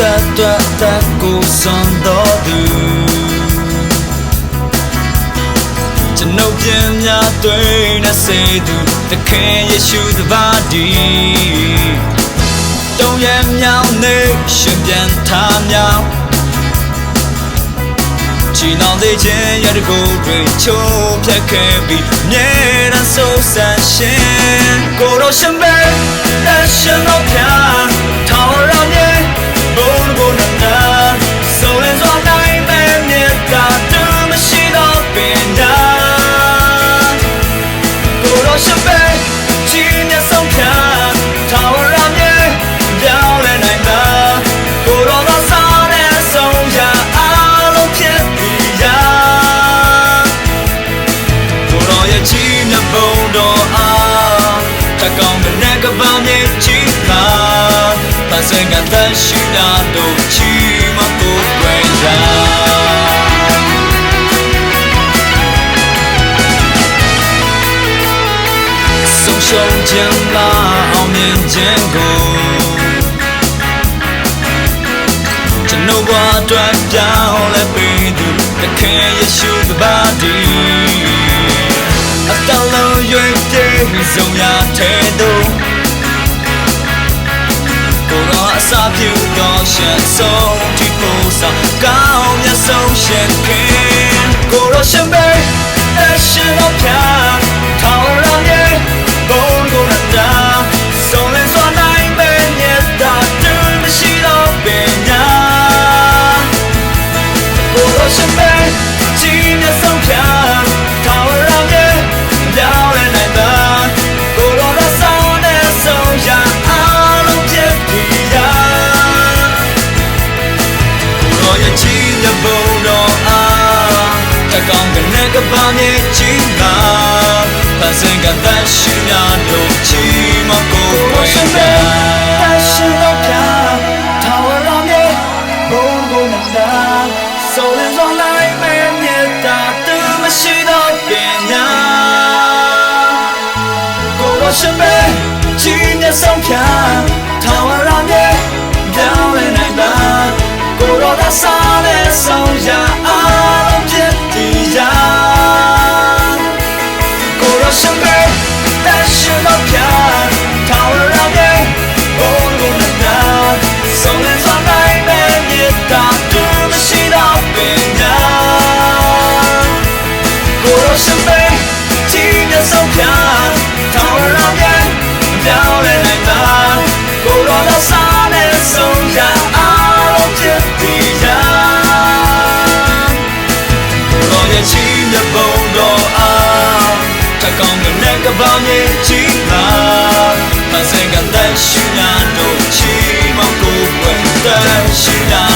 တတ်တတ်တတ်ကိုစွန်တော်သူကျွန်ုပ်ပြင်းများသွေးနဲ့စေသူသခင်ယေရှုတပါးဒီတုံးရမြောင်းနေရှင်ပြန်ထားမြောင်းချီနှောင်သေးခြင်းရတကိုတွေချိုးဖြတ်ခဲ့ပြီးမြဲတမ်းဆိုဆန်ရှင်ကိုရောရှင်ပဲ တကောင်ကနဲ့ကပောင်းမြေချီခါပါစင်ကတရှိနာတို့ချီမကိုွယ်ရာဆုံးရှုံးခြင်းလားအောင်မြင်ခြင်းကိုကျွန်ုပ်ဘဝအတွက်ပြောင်းလဲပေးသူသခင်ယေရှုတပါးဒီ ပြေဆုံးရတဲ့သူကိုယ်တော်အစာပြုတော်ရှင်ဆုံးဒီပို့စာကောင်းမြတ်ဆုံးရှင်ခင်ကိုယ်တော်ရှင်ပဲအရှင် ကောင်ကနဲ့ကပါမြေကြီးမှာဖန်ဆင်းကသက်ရှိများတို့ကြီးမကိုယ်ကိုယ်ရှင်ပဲသက်ရှိတော့ပြထာဝရမြေဘုံကိုနတာဆိုရင်စွာနိုင်မဲ့မြတ်တာသူမရှိတော့ပညာကိုယ်တော်ရှင်ပဲကြီးနဲ့ဆုံးဖြတ်ထာဝရမြေပြောင်းလဲနိုင်တာကိုယ်တော်သာစားတဲ့ဆုံးရအားလုံး ကနဲ့ကပောင်းမြေကြီးလာမစင်ကတရှိညာတို့ချီမကိုယ်ွယ်တရှိညာတို့ချီမ